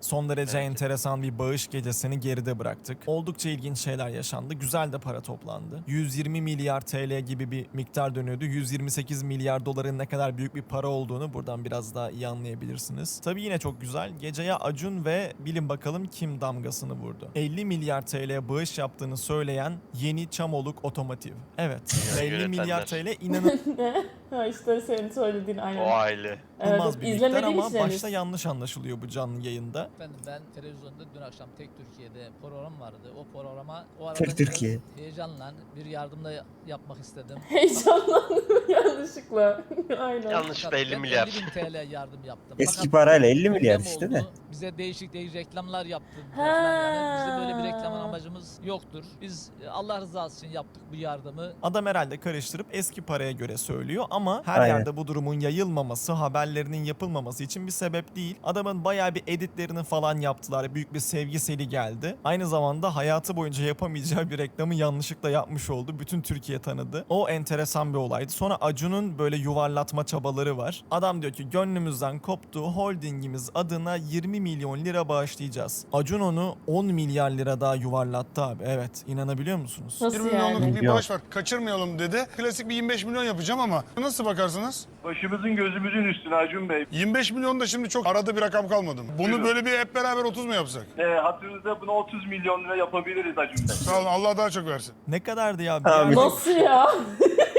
Son derece Evet. enteresan bir bağış gecesini geride bıraktık. Oldukça ilginç şeyler yaşandı. Güzel de para toplandı. 120 milyar TL gibi bir miktar dönüyordu. 128 milyar doların ne kadar büyük bir para olduğunu buradan biraz daha iyi anlayabilirsiniz. Tabii yine çok güzel. Geceye Acun ve bilin bakalım kim damgasını vurdu. 50 milyar TL bağış yaptığını söyleyen Yeni Çamoluk Otomotiv. Evet. Yani 50 milyar. TL inanılmaz Ha işte senin söylediğin aynen. O aile. Evet, bir miktar izlemediğim ama için henüz. başta yanlış anlaşılıyor bu canlı yayında. Efendim ben televizyonda dün akşam Tek Türkiye'de program vardı. O programa o arada Tek Türkiye. heyecanla bir yardımda ya- yapmak istedim. Heyecanlandım yanlışlıkla. aynen. Yanlışlıkla Fakat 50 ben milyar. 50 bin TL yardım yaptım. Eski Fakat parayla 50 milyar gündem işte oldu. de. Bize değişik değişik reklamlar yaptı. Ha. yani. Bizim böyle bir reklam amacımız yoktur. Biz e, Allah rızası için yaptık bu yardımı. Adam herhalde karıştırıp eski paraya göre söylüyor ama her Aynen. yerde bu durumun yayılmaması, haberlerinin yapılmaması için bir sebep değil. Adamın bayağı bir editlerini falan yaptılar. Büyük bir sevgi seli geldi. Aynı zamanda hayatı boyunca yapamayacağı bir reklamı yanlışlıkla yapmış oldu. Bütün Türkiye tanıdı. O enteresan bir olaydı. Sonra Acun'un böyle yuvarlatma çabaları var. Adam diyor ki gönlümüzden koptu. Holdingimiz adına 20 milyon lira bağışlayacağız. Acun onu 10 milyar lira daha yuvarlattı abi. Evet inanabiliyor musunuz? Nasıl 20 milyonluk yani? bir bağış var. Kaçırmayalım dedi. Klasik bir 25 milyon yapacağım ama nasıl bakarsınız? Başımızın gözümüzün üstüne Acun Bey. 25 milyon da şimdi çok arada bir rakam kalmadı mı? Bunu Buyurun. böyle bir hep beraber 30 mu yapsak? E, hatırınızda bunu 30 milyon lira yapabiliriz Acun Bey. Sağ olun Allah daha çok versin. Ne kadardı ya? Abi. Bir- Nasıl ya?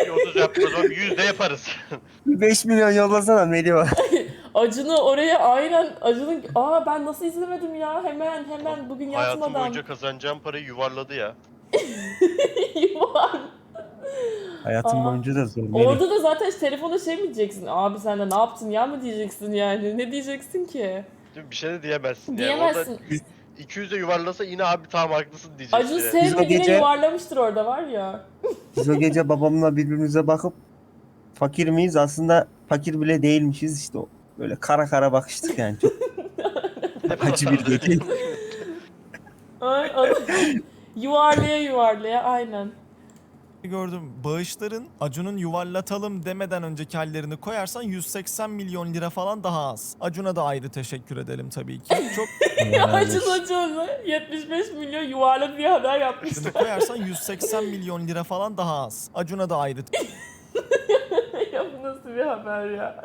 Bir 30 yapmaz o 100 de yaparız. 5 milyon yollasana Melih Acını oraya aynen Acun'un aa ben nasıl izlemedim ya hemen hemen bugün Hayatım yatmadan. boyunca kazanacağım parayı yuvarladı ya. Yuvar. Hayatım Aa. boyunca da zor. Melih. Orada da zaten telefona şey mi diyeceksin? Abi sen de ne yaptın ya mı diyeceksin yani? Ne diyeceksin ki? Değil mi? Bir şey de diyemezsin. Yani. Diyemezsin. Orada 200 de yuvarlasa yine abi tamam haklısın diyeceksin. Acun yani. sevmediğine gece- yuvarlamıştır orada var ya. Biz o gece babamla birbirimize bakıp fakir miyiz? Aslında fakir bile değilmişiz işte. o. Böyle kara kara bakıştık yani. Çok acı bir gece. Ay, ay. yuvarlaya yuvarlaya aynen. Gördüm. Bağışların Acun'un yuvarlatalım demeden önceki hallerini koyarsan 180 milyon lira falan daha az. Acun'a da ayrı teşekkür edelim tabii ki. Çok Acun Acun 75 milyon yuvarladı diye haber yapmıştı. Şunu koyarsan 180 milyon lira falan daha az. Acun'a da ayrı nasıl bir haber ya?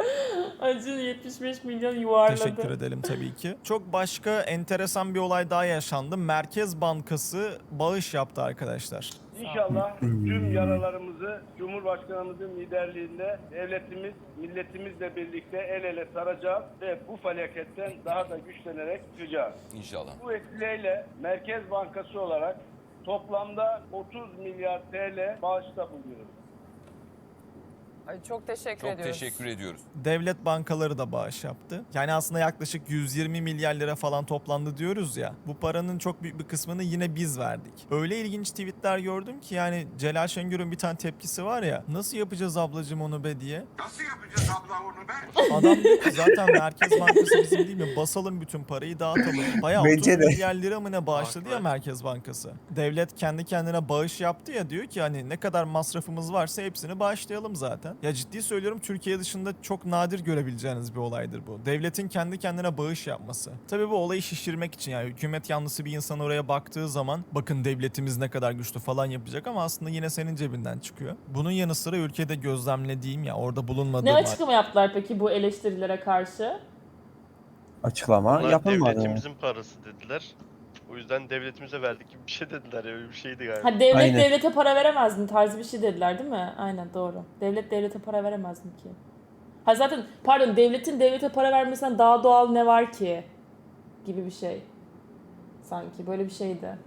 Acun 75 milyon yuvarladı. teşekkür edelim tabii ki. Çok başka enteresan bir olay daha yaşandı. Merkez Bankası bağış yaptı arkadaşlar. İnşallah tüm yaralarımızı Cumhurbaşkanımızın liderliğinde devletimiz, milletimizle birlikte el ele saracağız ve bu felaketten daha da güçlenerek çıkacağız. İnşallah. Bu vesileyle Merkez Bankası olarak toplamda 30 milyar TL bağışta bulunuyoruz. Ay çok teşekkür Çok ediyoruz. teşekkür ediyoruz. Devlet bankaları da bağış yaptı. Yani aslında yaklaşık 120 milyar lira falan toplandı diyoruz ya. Bu paranın çok büyük bir kısmını yine biz verdik. Öyle ilginç tweetler gördüm ki yani Celal Şengör'ün bir tane tepkisi var ya. Nasıl yapacağız ablacım onu be diye. Nasıl yapacağız abla onu be? Adam diyor ki zaten Merkez Bankası bizim değil mi? Basalım bütün parayı dağıtalım. Bayağı 30 Bence de. milyar lira mı ne bağışladı ya. Merkez Bankası. Devlet kendi kendine bağış yaptı ya diyor ki hani ne kadar masrafımız varsa hepsini bağışlayalım zaten. Ya ciddi söylüyorum Türkiye dışında çok nadir görebileceğiniz bir olaydır bu. Devletin kendi kendine bağış yapması. Tabii bu olayı şişirmek için yani hükümet yanlısı bir insan oraya baktığı zaman bakın devletimiz ne kadar güçlü falan yapacak ama aslında yine senin cebinden çıkıyor. Bunun yanı sıra ülkede gözlemlediğim ya orada bulunmadığım Ne açıklama yaptılar peki bu eleştirilere karşı? Açıklama Bunlar yapılmadı. devletimizin parası dediler. O yüzden devletimize verdik gibi bir şey dediler ya öyle bir şeydi galiba. Ha devlet Aynen. devlete para veremez mi tarzı bir şey dediler değil mi? Aynen doğru. Devlet devlete para veremez mi ki? Ha zaten pardon devletin devlete para vermesinden daha doğal ne var ki? Gibi bir şey. Sanki böyle bir şeydi.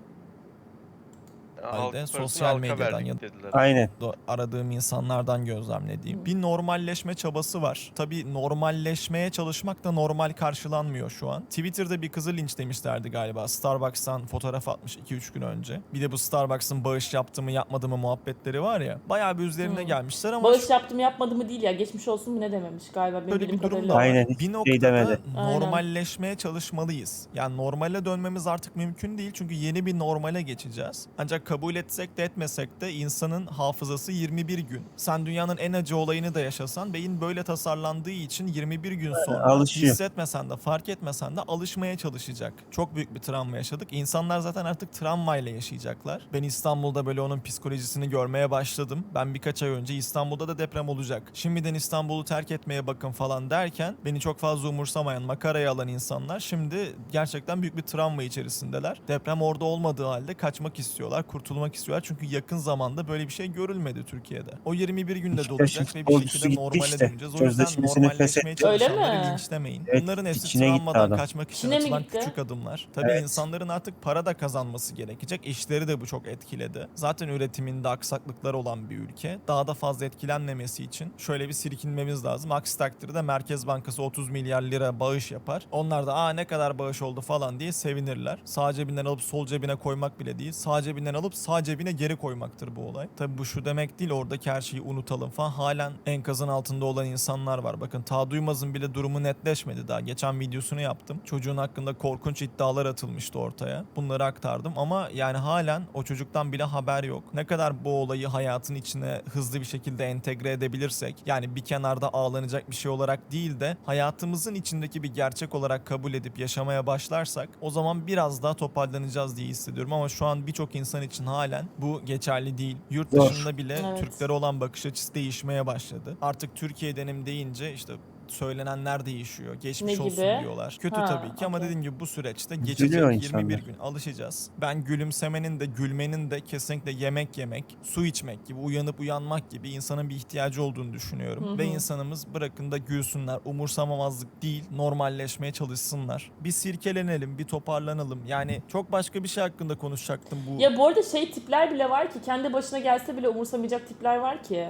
Halk Halde parasını sosyal halka medyadan verdik ya- dediler. Aynen. do- aradığım insanlardan gözlemlediğim bir normalleşme çabası var. Tabii normalleşmeye çalışmak da normal karşılanmıyor şu an. Twitter'da bir kızı linçlemişlerdi galiba. Starbucks'tan fotoğraf atmış 2-3 gün önce. Bir de bu Starbucks'ın bağış yaptı mı yapmadı mı muhabbetleri var ya. Bayağı bir üzerine Hmm. gelmişler ama Bağış yaptım yapmadı mı değil ya. Geçmiş olsun mu ne dememiş galiba. Benim Böyle bildiğim bir durum kadarıyla. da var. Aynen, Bir hiçbir şey noktada demedi. Aynen. normalleşmeye çalışmalıyız. Yani normale dönmemiz artık mümkün değil çünkü yeni bir normale geçeceğiz. Ancak kabul etsek de etmesek de insanın hafızası 21 gün. Sen dünyanın en acı olayını da yaşasan beyin böyle tasarlandığı için 21 gün sonra alışıyor. hissetmesen de fark etmesen de alışmaya çalışacak. Çok büyük bir travma yaşadık. İnsanlar zaten artık travmayla yaşayacaklar. Ben İstanbul'da böyle onun psikolojisini görmeye başladım. Ben birkaç ay önce İstanbul'da da deprem olacak. Şimdiden İstanbul'u terk etmeye bakın falan derken beni çok fazla umursamayan, makaraya alan insanlar şimdi gerçekten büyük bir travma içerisindeler. Deprem orada olmadığı halde kaçmak istiyorlar, kurtulmak istiyorlar. Çünkü yakın zamanda böyle bir şey görülmedi Türkiye'de. O 21 günde dolacak ve bir şekilde normale işte. döneceğiz. O yüzden normalleşmeye çalışanları mi? linçlemeyin. Evet, Bunların gitti travmadan kaçmak için İçine mi atılan küçük adımlar. Tabii Evet. insanların artık para da kazanması gerekecek. İşleri de bu çok etkiledi. Zaten üretiminde aksaklıklar olan bir ülke. Daha da fazla etkilenmemesi için şöyle bir sirkinmemiz lazım. Aksi takdirde Merkez Bankası 30 milyar lira bağış yapar. Onlar da aa ne kadar bağış oldu falan diye sevinirler. Sağ cebinden alıp sol cebine koymak bile değil. Sağ cebinden alıp sağ cebine geri koymaktır bu olay. Tabii bu şu demek değil oradaki her şeyi unutalım falan. Halen enkazın altında olan insanlar var. Bakın Ta Duymaz'ın bile durumu netleşmedi daha. Geçen videosunu yaptım. Çocuğun hakkında korkunç iddialar atılmıştı ortaya. Bunları aktardım ama yani halen o çocuktan bile haber yok. Ne kadar bu olayı hayatın içine hızlı bir şekilde entegre edebilirsek yani bir kenarda ağlanacak bir şey olarak değil de hayatımızın içindeki bir gerçek olarak kabul edip yaşamaya başlarsak o zaman biraz daha toparlanacağız diye hissediyorum ama şu an birçok insan için halen bu geçerli değil. Yurt dışında bile Evet. Türklere olan bakış açısı değişmeye başladı. Artık Türkiye'denim deyince işte söylenenler değişiyor. Geçmiş Ne olsun gibi? diyorlar. Kötü Ha, tabii ki ama okey. dediğim gibi bu süreçte Üzülüyor geçecek 21 insanlar. gün alışacağız. Ben gülümsemenin de gülmenin de kesinlikle yemek yemek, su içmek gibi, uyanıp uyanmak gibi insanın bir ihtiyacı olduğunu düşünüyorum. Hı hı. Ve insanımız bırakın da gülsünler. Umursamamazlık değil, normalleşmeye çalışsınlar. Bir sirkelenelim, bir toparlanalım. Yani çok başka bir şey hakkında konuşacaktım bu. Ya bu arada şey tipler bile var ki kendi başına gelse bile umursamayacak tipler var ki.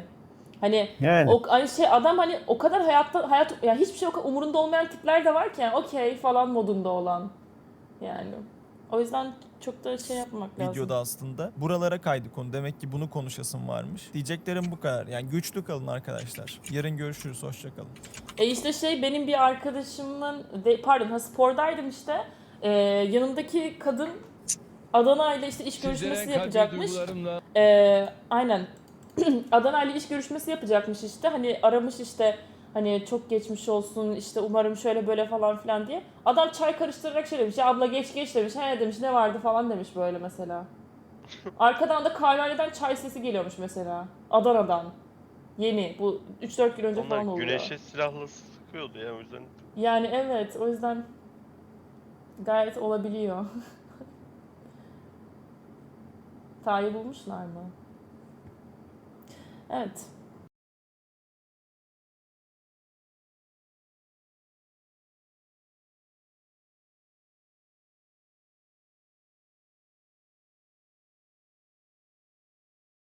Hani Yani. o hani şey adam hani o kadar hayatta hayat ya hiçbir şey o kadar umurunda olmayan tipler de var ki yani okey falan modunda olan. Yani o yüzden çok da şey yapmak lazım. videoda aslında. Buralara kaydı konu. Demek ki bunu konuşasım varmış. Diyeceklerim bu kadar. Yani güçlü kalın arkadaşlar. Yarın görüşürüz. Hoşçakalın. E işte şey benim bir arkadaşımın pardon ha spordaydım işte. Ee, yanımdaki kadın Adana ile işte iş görüşmesi yapacakmış. Ee, aynen. Adana ile iş görüşmesi yapacakmış işte. Hani aramış işte hani çok geçmiş olsun işte umarım şöyle böyle falan filan diye. Adam çay karıştırarak şey demiş ya abla geç geç demiş. He demiş ne vardı falan demiş böyle mesela. Arkadan da kahvehaneden çay sesi geliyormuş mesela. Adana'dan. Yeni. Bu 3-4 gün önce falan Onlar oldu. güneşe silahla sıkıyordu ya o yüzden. Yani evet o yüzden gayet olabiliyor. Ta'yı bulmuşlar mı? Evet.